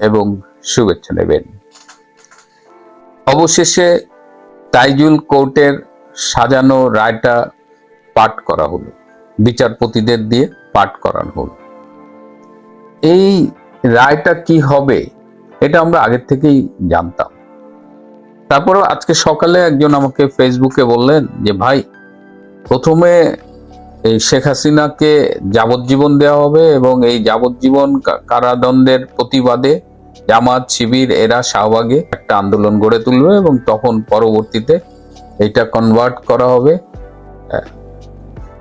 এবং শুভেচ্ছা নেবেন। অবশেষে তাইজুল কোর্টের সাজানো রায়টা পাঠ করা হলো। বিচারপতিদের দিয়ে পাঠ করানো হলো। এই রায়টা কি হবে, এটা আমরা আগের থেকেই জানতাম। তারপরে আজকে সকালে একজন আমাকে ফেসবুকে বললেন যে, ভাই, প্রথমে এই শেখ হাসিনাকে যাবজ্জীবন দেওয়া হবে এবং এই যাবজ্জীবন কারাদণ্ডের প্রতিবাদে জামাত, শিবির এরা শাহবাগে একটা আন্দোলন গড়ে তুলবে এবং তখন পরবর্তীতে এটা কনভার্ট করা হবে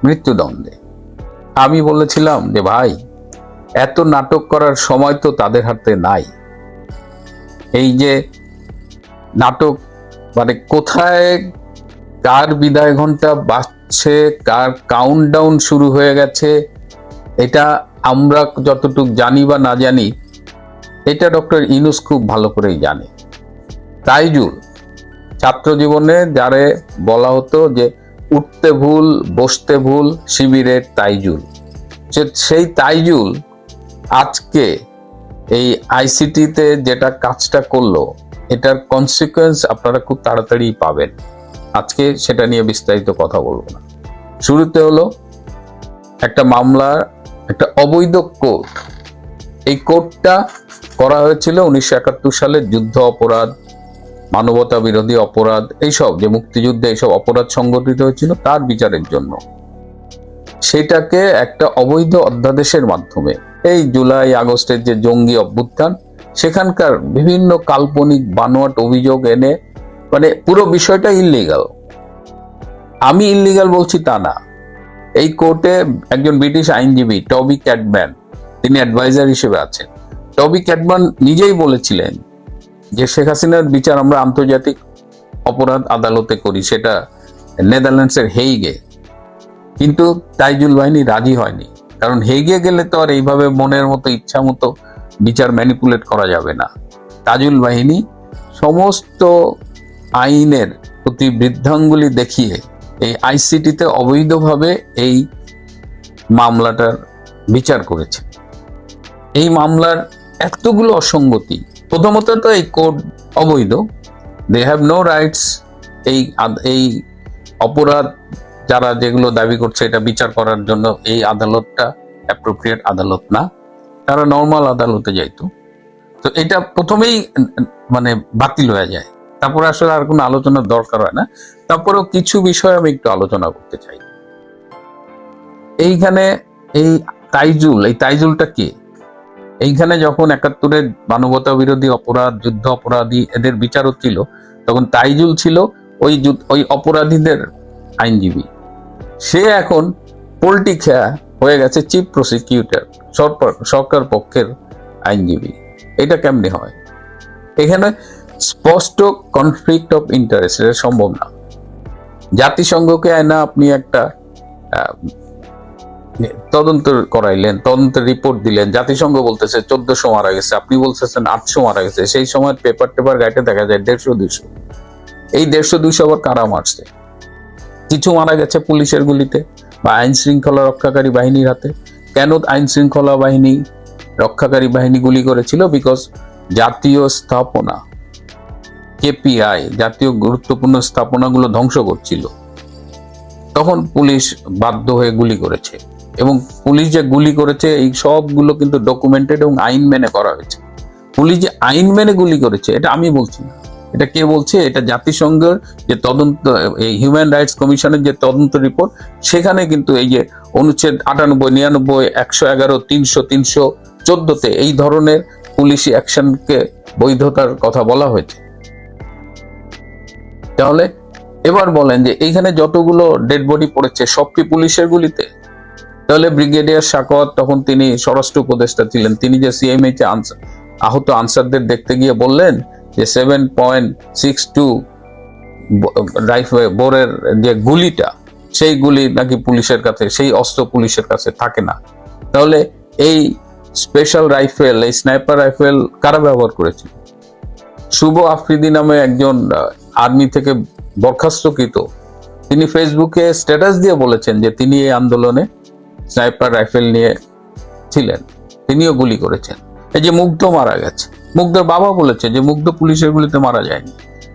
মৃত্যুদণ্ডে। আমি বলেছিলাম যে, ভাই, এত নাটক করার সময় তো তাদের হাতে নাই। এই যে নাটক মানে কোথায়, কার বিদায় ঘণ্টা বাজছে কার কাউন্টডাউন শুরু হয়ে গেছে। এটা আমরা যতটুকু জানি বা না জানি, এটা ডক্টর ইনুস খুব ভালো করেই জানে। তাইজুল, ছাত্র জীবনে যারে বলা হতো যে, উঠতে ভুল, বসতে ভুল, শিবিরের তাইজুল। সেই তাইজুল আজকে এই আইসিটিতে যেটা কাজটা করল, এটার কনসিকুয়েন্স আপনারা খুব তাড়াতাড়ি পাবেন। আজকে সেটা নিয়ে বিস্তারিত কথা বলব না। শুরুতে হলো, একটা মামলার একটা অবৈধ কোর্ট। এই কোর্টটা করা হয়েছিল উনিশশো একাত্তর সালে যুদ্ধ অপরাধ, মানবতা বিরোধী অপরাধ, এইসব যে মুক্তিযুদ্ধে এইসব অপরাধ সংগঠিত হয়েছিল তার বিচারের জন্য। সেটাকে একটা অবৈধ অধ্যাদেশের মাধ্যমে, এই জুলাই আগস্টের যে জঙ্গি অভ্যুত্থান, সেখানকার বিভিন্ন কাল্পনিক বানোয়াট অভিযোগ এনে মানে পুরো বিষয়টা ইল্লিগাল আমি ইল্লিগাল বলছি তা না। এই কোর্টে একজন ব্রিটিশ আইনজীবী, টবি ক্যাটম্যান, তিনি অ্যাডভাইজার হিসেবে আছেন। টবি ক্যাটম্যান নিজেই বলেছিলেন যে, শেখ হাসিনার বিচার আমরা আন্তর্জাতিক অপরাধ আদালতে করি, সেটা নেদারল্যান্ডসের হেইগে। কিন্তু তাইজুল বাহিনী রাজি হয়নি। কারণ হেগে গেলে তো আর এইভাবে মনের মতো ইচ্ছা মতো বিচার ম্যানিপুলেট করা যাবে না। তাজুল বাহিনী সমস্ত আইনের প্রতি বৃদ্ধাঙ্গুলি দেখিয়ে এই আইসিটিতে অবৈধভাবে এই মামলাটার বিচার করেছে। এই মামলার এতগুলো অসঙ্গতি, প্রথমত তো এই কোড অবৈধ দে হ্যাভ নো রাইটস এই এই অপরাধ যারা যেগুলো দাবি করছে এটা বিচার করার জন্য এই আদালতটা অ্যাপ্রোপ্রিয়েট আদালত না, তারা নর্মাল আদালতে যাইতো। তো এটা প্রথমেই মানে বাতিল হয়ে যায়। তারপরে আসলে আর কোনো আলোচনার দরকার হয় না। তারপরেও কিছু বিষয় আমি একটু আলোচনা করতে চাই। এইখানে এই তাইজুল, এই তাইজুলটা কে? এইখানে যখন একাত্তরের মানবতা বিরোধী অপরাধ, যুদ্ধ অপরাধী এদের বিচার হচ্ছিল তখন তাইজুল ছিল ওই ওই অপরাধীদের আইনজীবী। সে এখন পোল্টি খেয়া হয়ে গেছে চিফ প্রসিকিউটর, সরকার সরকার পক্ষের আইনজীবী। এটা কেমনি হয়? এখানে স্পষ্ট কনফ্লিক্ট অফ ইন্টারেস্ট এটা সম্ভব না। জাতিসংঘকে আয়না আপনি একটা তদন্ত করাইলেন, তদন্তের রিপোর্ট দিলেন। জাতিসংঘ বলতেছে চোদ্দশো মারা গেছে, আপনি বলতেছেন আটশো মারা গেছে। সেই সময় পেপার টেপার গাইটে দেখা যায় দেড়শো, দুইশো। এই দেড়শো, দুইশো আবার কারা মারছে? কিছু মারা গেছে পুলিশের গুলিতে বা আইন শৃঙ্খলা রক্ষাকারী বাহিনীর হাতে। কেন আইন শৃঙ্খলা বাহিনী রক্ষাকারী বাহিনী গুলি করেছিল? বিকজ জাতীয় স্থাপনা কেপিআই জাতীয় গুরুত্বপূর্ণ স্থাপনাগুলো ধ্বংস করছিল। তখন পুলিশ বাধ্য হয়ে গুলি করেছে এবং পুলিশ যে গুলি করেছে, এই সবগুলো কিন্তু ডকুমেন্টেড এবং আইন মেনে করা হয়েছে। পুলিশ যে আইন মেনে গুলি করেছে, এটা আমি বলছি না। এটা কে বলছে? এটা জাতিসংঘের যে তদন্ত, এই হিউম্যান রাইটস কমিশনের যে তদন্ত রিপোর্ট সেখানে কিন্তু এই যে অনুচ্ছেদ আটানব্বই, নিরানব্বই, একশো এগারো, তিনশো তিনশো চোদ্দতে এই ধরনের পুলিশি অ্যাকশনকে বৈধতার কথা বলা হয়েছে। তাহলে এবার বলেন যে এইখানে যতগুলো ডেড বডি পড়েছে সব কি পুলিশের গুলিতে? তাহলে ব্রিগেডিয়ার সাকওয়াত তখন তিনি স্বরাষ্ট্র উপদেষ্টা ছিলেন। তিনি যে সিএমএইচ আহত আনসারদের দেখতে গিয়ে বললেন যে সেভেন পয়েন্ট সিক্স টু বোরের যে গুলিটা, সেই গুলি নাকি পুলিশের কাছে, সেই অস্ত্র পুলিশের কাছে থাকে না। তাহলে এই স্পেশাল রাইফেল এই স্নাইপার রাইফেল কারা ব্যবহার করেছিল? শুভ আফ্রিদি নামে একজন আর্মি থেকে বরখাস্তকৃত। তিনি ফেসবুকে স্ট্যাটাস দিয়ে বলেছেন যে তিনি এই আন্দোলনে স্নাইপার রাইফেল নিয়ে ছিলেন। তিনিও গুলি করেছেন। এই যে মুগ্ধ মারা গেছে। মুগ্ধর বাবা বলেছে যে মুগ্ধ পুলিশের গুলিতে মারা যায়নি।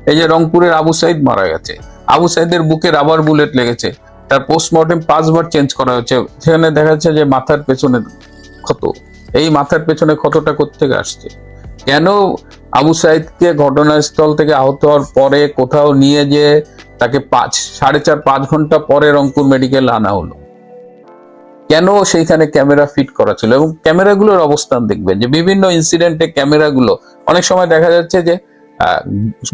এই যে রংপুরের আবু সাইদ মারা গেছে। আবু সাইদের বুকে রাবার বুলেট লেগেছে। তার পোস্টমর্টেম পাঁচবার চেঞ্জ করা হয়েছে। সেখানে দেখা যাচ্ছে যে মাথার পেছনে ক্ষত। এই মাথার পেছনে ক্ষতটা কোথেকে আসছে? কেন আবু সাইদকে ঘটনাস্থল থেকে আহত হওয়ার পরে কোথাও নিয়ে যে তাকে পাঁচ, সাড়ে চার, পাঁচ ঘণ্টা পরে রংপুর মেডিকেল আনা হলো? কেন সেইখানে ক্যামেরা ফিট করা ছিল? এবং ক্যামেরাগুলোর অবস্থান দেখবেন যে বিভিন্ন ইনসিডেন্টে ক্যামেরাগুলো, অনেক সময় দেখা যাচ্ছে যে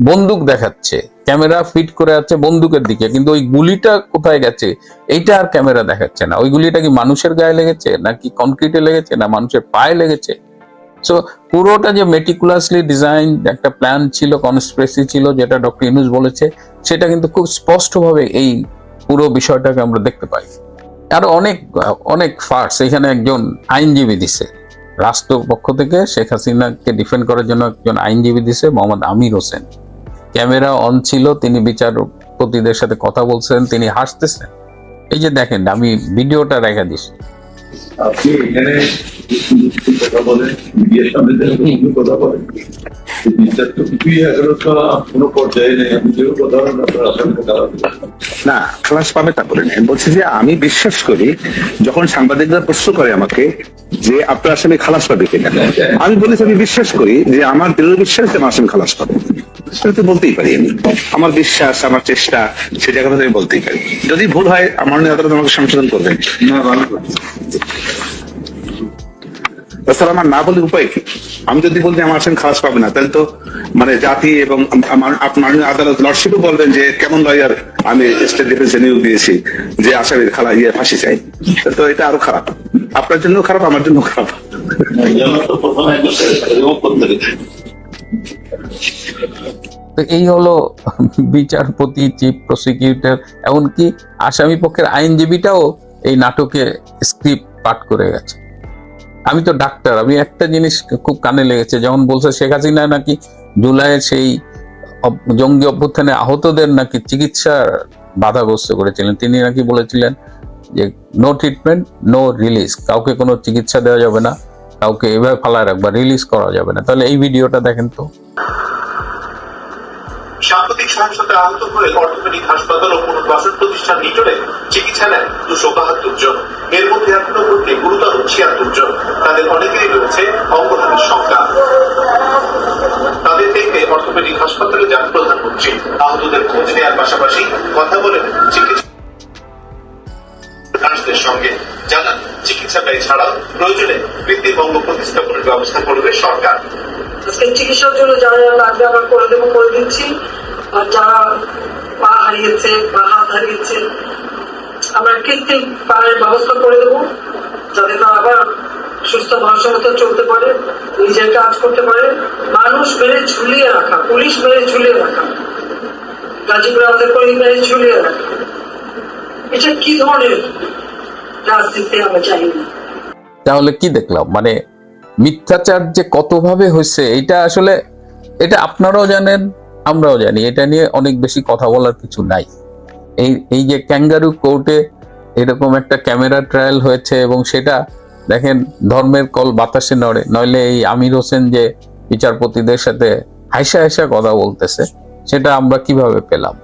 বন্দুক দেখাচ্ছে, ক্যামেরা ফিট করে আছে বন্দুকের দিকে, কিন্তু ওই গুলিটা কোথায় গেছে? এইটা আর ক্যামেরা দেখাচ্ছে না। ওই গুলিটা কি মানুষের গায়ে লেগেছে? নাকি কনক্রিটে লেগেছে? না মানুষের পায়ে লেগেছে? সো পুরোটা যে মেটিকুলাসলি ডিজাইন একটা প্ল্যান ছিল কনস্পিরেসি ছিল, যেটা ডক্টর ইনুস বলেছে, সেটা কিন্তু খুব স্পষ্টভাবে এই পুরো বিষয়টাকে আমরা দেখতে পাই। আর অনেক অনেক ফার্স এখানে একজন আইনজীবী দিছে। রাষ্ট্রপক্ষ থেকে শেখ হাসিনাকে ডিফেন্ড করার জন্য একজন আইনজীবী দিছে, মোহাম্মদ আমির হোসেন। ক্যামেরা অন ছিল, তিনি বিচারপতিদের সাথে কথা বলছেন, তিনি হাসতেছেন। এই যে দেখেন, আমি ভিডিওটা রেখে দিচ্ছি আপনি এখানে কথা বলেন মিডিয়ার সামনে যেরকম কথা বলেন এই বিচার তো কিছুই এগারোটা কোনো পর্যায়ে নেই। আপনি যেও কথা আপনার আসামিকে না খালাস পাবে তা বলে আমি বলছি যে আমি বিশ্বাস করি যখন সাংবাদিকরা প্রশ্ন করে আমাকে যে আপনার আসামি খালাস পাবে কিনা? আমি বলেছি আমি বিশ্বাস করি যে আমার দৃঢ় বিশ্বাস যে আমার আসামি খালাস পাবে। সেটা তো বলতেই পারি আমি। আমার বিশ্বাস আমার চেষ্টা সে জায়গা থেকে আমি বলতেই পারি। যদি ভুল হয় আমার নিয়ে আদালত আমাকে সংশোধন করবেন। না ভালো। তাছাড়া আমার না বলে উপায় কি? আমি যদি বলতে আমার আসামি খালাস পাবে না, তাহলে তো মানে জাতি এবং আপনার আদালত লর্ডশিপও বলবেন যে কেমন লয়ার আমি স্টেট ডিফেন্সে নিয়োগ দিয়েছি, যে আসামির খালা ইয়ে ফাঁসি চাই। তো এটা আরও খারাপ। আপনার জন্য খারাপ, আমার জন্য খারাপ। এই হলো বিচারপতি, চিফ প্রসিকিউটর, এমনকি আসামি পক্ষের আইনজীবীটাও এই নাটকে স্ক্রিপ্ট পাঠ করে গেছে। আমি তো ডাক্তার, আমি একটা জিনিস খুব কানে লেগেছে, যেমন বলছে শেখ হাসিনা নাকি জুলাইয়ের সেই জঙ্গি অভ্যুত্থানে আহতদের নাকি চিকিৎসা বাধাগ্রস্ত করেছিলেন। তিনি নাকি বলেছিলেন যে নো ট্রিটমেন্ট নো রিলিজ কাউকে কোনো চিকিৎসা দেওয়া যাবে না, কাউকে এভাবে ফালায় রাখবা রিলিজ করা যাবে না। তাহলে এই ভিডিওটা দেখেন তো। সাম্প্রতিক সহিংসতায় আহত হয়ে অর্থোপেডিক হাসপাতাল ও পুনর্বাসন প্রতিষ্ঠান নিটোরে চিকিৎসা নেন দুশো বাহাত্তর জন। এর মধ্যে এখনও পর্যন্ত গুরুতর ছিয়াত্তর জন। তাদের অনেকেরই রয়েছে অঙ্গহানির সংখ্যা। তাদের দেখতে অর্থোপেডিক হাসপাতালে যান প্রধানমন্ত্রী। আহতদের খোঁজ নেওয়ার পাশাপাশি কথা বলেন চিকিৎসা সঙ্গে। জানান, চিকিৎসা ব্যয় ছাড়াও প্রয়োজনে বৃত্তিভঙ্গ প্রতিস্থাপনের ব্যবস্থা করবে সরকার। চিকিৎসার জন্য যারা লাগবে আমরা করে দেবো, করে দিচ্ছি। আর যারা পা হারিয়েছে বা হাত হারিয়েছে, আমরা কৃত্রিম পায়ের ব্যবস্থা করে যাতে তারা আবার সুস্থ মানুষের মতো চলতে পারে, নিজের কাজ করতে পারে। মানুষ মেরে ঝুলিয়ে রাখা, পুলিশ মেরে ঝুলিয়ে রাখা গাজীপুরে করে মেরে ঝুলিয়ে রাখা। এটা কি ধরনের রাজনীতি আমরা চাই তাহলে কি দেখলাম? মানে মিথ্যাচার যে কতভাবে হয়েছে এটা আসলে, এটা আপনারাও জানেন আমরাও জানি, এটা নিয়ে অনেক বেশি কথা বলার কিছু নাই। এই এই যে ক্যাঙ্গারু কোর্টে এরকম একটা ক্যামেরা ট্রায়াল হয়েছে এবং সেটা দেখেন ধর্মের কল বাতাসে নড়ে, নইলে এই আমির হোসেন যে বিচারপতিদের সাথে হাইসা হাইসা কথা বলতেছে, সেটা আমরা কীভাবে পেলাম?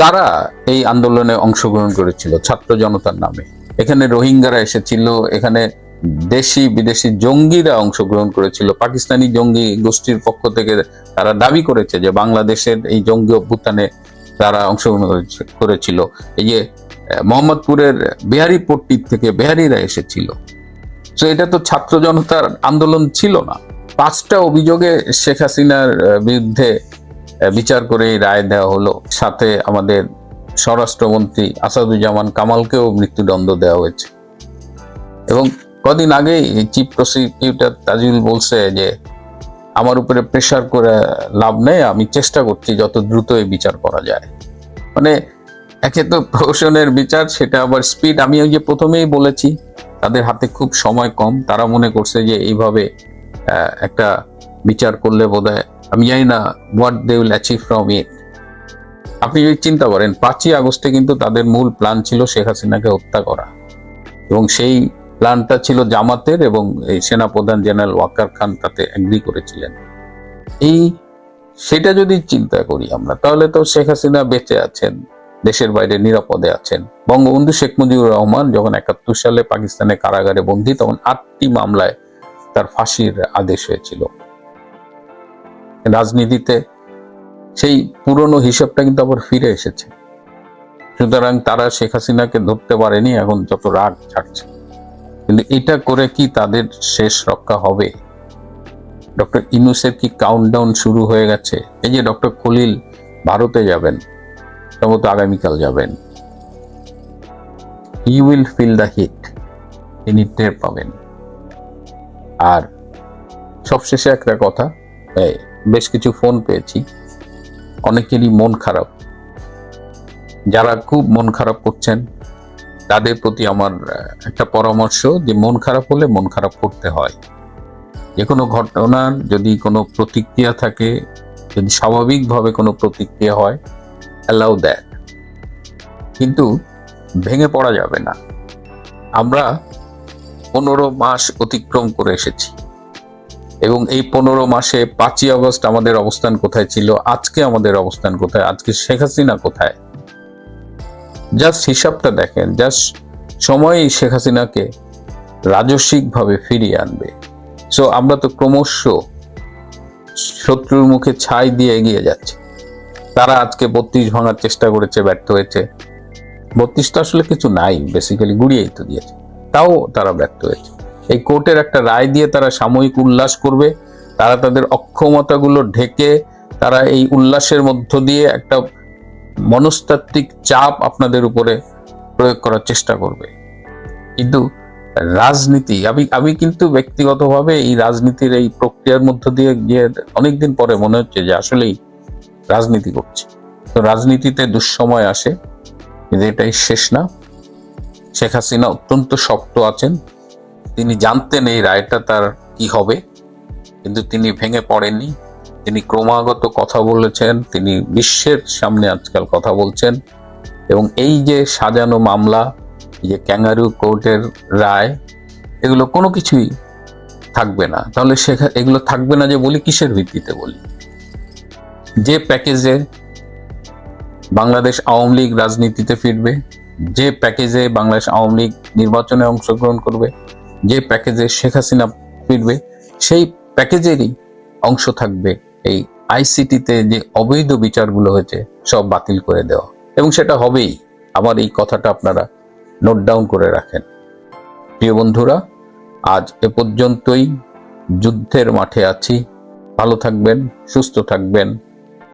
কারা এই আন্দোলনে অংশগ্রহণ করেছিল ছাত্র জনতার নামে? এখানে রোহিঙ্গারা এসেছিল, এখানে দেশি বিদেশি জঙ্গিরা অংশগ্রহণ করেছিল। পাকিস্তানি জঙ্গি গোষ্ঠীর পক্ষ থেকে তারা দাবি করেছে যে বাংলাদেশের এই জঙ্গি অভ্যুত্থানে তারা অংশগ্রহণ করেছিল। এই যে মোহাম্মদপুরের বিহারি বিহারিপট্টির থেকে বিহারিরা এসেছিল। তো এটা তো ছাত্র জনতার আন্দোলন ছিল না। পাঁচটা অভিযোগে শেখ হাসিনার বিরুদ্ধে বিচার করে রায় দেওয়া হলো। সাথে আমাদের স্বরাষ্ট্রমন্ত্রী আসাদুজ্জামান কামালকেও মৃত্যুদণ্ড দেওয়া হয়েছে। এবং কদিন আগেই চিফ প্রসিকিউটর তাজুল বলছে যে, আমার উপরে প্রেশার করে লাভ নেই, আমি চেষ্টা করছি যত দ্রুত এই বিচার করা যায়। মানে একে তো প্রহসনের বিচার, সেটা আবার স্পিড আমি ওই যে প্রথমেই বলেছি, তাদের হাতে খুব সময় কম। তারা মনে করছে যে, এইভাবে একটা বিচার করলে বোধহয়, আমি জানি না what they will achieve from it আপনি যদি চিন্তা করেন, পাঁচই আগস্টে কিন্তু তাদের মূল প্ল্যান ছিল শেখ হাসিনাকে হত্যা করা। এবং সেই প্ল্যানটা ছিল জামাতের এবং এই সেনাপ্রধান জেনারেল ওয়াকার খান তাতে এগ্রি করেছিলেন। এই সেটা যদি চিন্তা করি আমরা, তাহলে তো শেখ হাসিনা বেঁচে আছেন, দেশের বাইরে নিরাপদে আছেন। বঙ্গবন্ধু শেখ মুজিবুর রহমান যখন একাত্তর সালে পাকিস্তানে কারাগারে বন্দী, তখন আটটি মামলায় তার ফাঁসির আদেশ হয়েছিল। রাজনীতিতে সেই পুরনো হিসাবটা কিন্তু আবার ফিরে এসেছে। সুতরাং তারা শেখ হাসিনাকে ধরতে পারেনি, এখন যত রাগ ছাড়ছে। এটা করে কি তাদের শেষ রক্ষা হবে? ডক্টর ইনুসের কি কাউন্টডাউন শুরু হয়ে গেছে? এই যে ডক্টর খলিল ভারতে যাবেন, সম্ভবত আগামীকাল যাবেন। He will feel the heat তিনি টের পাবেন। আর সবশেষে একটা কথা বেশ কিছু ফোন পেয়েছি, অনেকেরই মন খারাপ। যারা খুব মন খারাপ করছেন তাদের প্রতি আমার একটা পরামর্শ যে মন খারাপ হলে মন খারাপ করতে হয়। যে কোনো ঘটনার যদি কোনো প্রতিক্রিয়া থাকে, যদি স্বাভাবিকভাবে কোনো প্রতিক্রিয়া হয় অ্যালাউ দ্যাট কিন্তু ভেঙে পড়া যাবে না। আমরা পনেরো মাস অতিক্রম করে এসেছি। এবং এই পনেরো মাসে পাঁচই আগস্ট আমাদের অবস্থান কোথায় ছিল? আজকে আমাদের অবস্থান কোথায়? আজকে শেখ হাসিনা কোথায়? জাস্ট হিসাবটা দেখেন জাস্ট সময়ই শেখ হাসিনাকে রাজস্বিকভাবে ফিরিয়ে আনবে। সো আমরা তো ক্রমশ শত্রুর মুখে ছাই দিয়ে এগিয়ে যাচ্ছে। তারা আজকে বত্রিশ ভাঙার চেষ্টা করেছে, ব্যর্থ হয়েছে। বত্রিশ তো আসলে কিছু নাই বেসিক্যালি গুড়িয়েই তো দিয়েছে। তাও তারা ব্যর্থ হয়েছে। এই কোর্টের একটা রায় দিয়ে তারা সাময়িক উল্লাস করবে। তারা তাদের অক্ষমতাগুলো ঢেকে তারা এই উল্লাসের মধ্য দিয়ে একটা মনস্তাত্ত্বিক চাপ আপনাদের উপরে প্রয়োগ করার চেষ্টা করবে। কিন্তু রাজনীতি, আমি আমি কিন্তু ব্যক্তিগতভাবে এই রাজনীতির এই প্রক্রিয়ার মধ্য দিয়ে গিয়ে অনেকদিন পরে মনে হচ্ছে যে আসলেই রাজনীতি করছে। তো রাজনীতিতে দুঃসময় আসে, কিন্তু এটাই শেষ না। শেখ হাসিনা অত্যন্ত শক্ত আছেন। তিনি জানতেন এই রায়টা তার কি হবে, কিন্তু তিনি ভেঙে পড়েননি। তিনি ক্রমাগত কথা বলেছেন, তিনি বিশ্বের সামনে আজকাল কথা বলছেন, এবং এই যে সাজানো মামলা যে ক্যাঙ্গারু কোর্টের রায়, এগুলো কোনো কিছুই থাকবে না। তাহলে শেখা এগুলো থাকবে না যে বলি কিসের ভিত্তিতে বলি? যে প্যাকেজে বাংলাদেশ আওয়ামী লীগ রাজনীতিতে ফিরবে, যে প্যাকেজে বাংলাদেশ আওয়ামী লীগ নির্বাচনে অংশগ্রহণ করবে, যে প্যাকেজে শেখ হাসিনা ফিরবে, সেই প্যাকেজেরই অংশ থাকবে এই আইসিটিতে যে অবৈধ বিচারগুলো হয়েছে, সব বাতিল করে দেওয়া। এবং সেটা হবেই। আমার এই কথাটা আপনারা নোট ডাউন করে রাখেন। প্রিয় বন্ধুরা, আজ এ পর্যন্তই। যুদ্ধের মাঠে আছি। ভালো থাকবেন, সুস্থ থাকবেন।